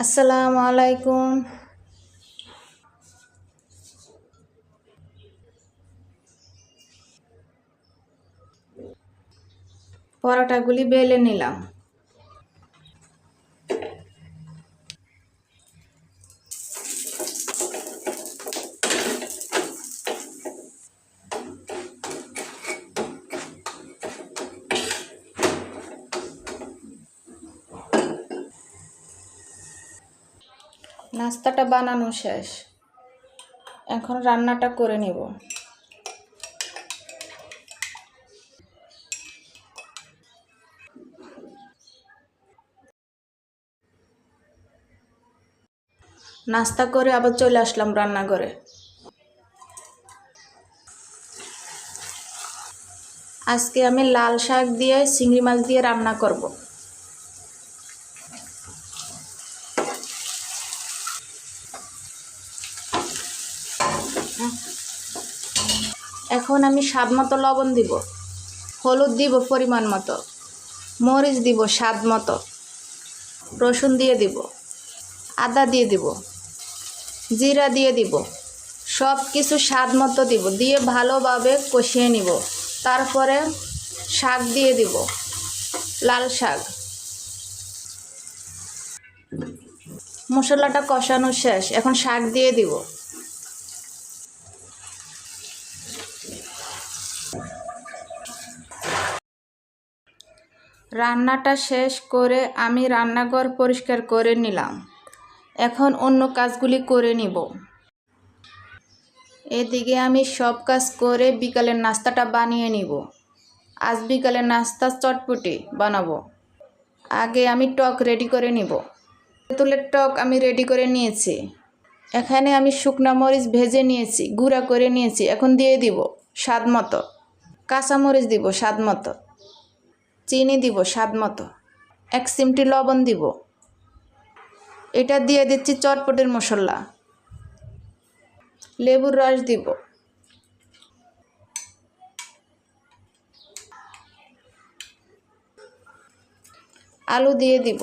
আসসালামু আলাইকুম। পরোটাগুলি বেলে নিলাম। নাস্তাটা বানানো শেষ। এখন রান্নাটা করে নেব। নাস্তা করে আবার চলে আসলাম রান্নাঘরে। আজকে আমি লাল শাক দিয়ে, চিংড়ি মাছ দিয়ে রান্না করব। এখন আমি স্বাদ মতো লবণ দিব, হলুদ দিব পরিমাণ মতো, মরিচ দিব স্বাদ মতো, রসুন দিয়ে দিব, আদা দিয়ে দিব, জিরা দিয়ে দিব সব কিছু স্বাদ মতো দিব, দিয়ে ভালোভাবে কষিয়ে নিব, তারপরে শাক দিয়ে দিব, লাল শাক। মশলাটা কষানো শেষ, এখন শাক দিয়ে দিব। রান্নাটা শেষ করে আমি রান্নাঘর পরিষ্কার করে নিলাম। এখন অন্য কাজগুলি করে নিব। এদিকে আমি সব কাজ করে বিকালের নাস্তাটা বানিয়ে নিব। আজ বিকালের নাস্তা চটপটি বানাবো। আগে আমি টক রেডি করে নিব। তেঁতুলের টক আমি রেডি করে নিয়েছি। এখানে আমি শুকনা মরিচ ভেজে নিয়েছি, গুঁড়া করে নিয়েছি, এখন দিয়ে দিব স্বাদ মতো। কাঁচামরিচ দিব স্বাদ মতো, চিনি দিব স্বাদ মতো, এক চিমটি লবণ দিব। এটা দিয়ে দিচ্ছি চটপটের মশলা। লেবুর রস দিব। আলু দিয়ে দিব।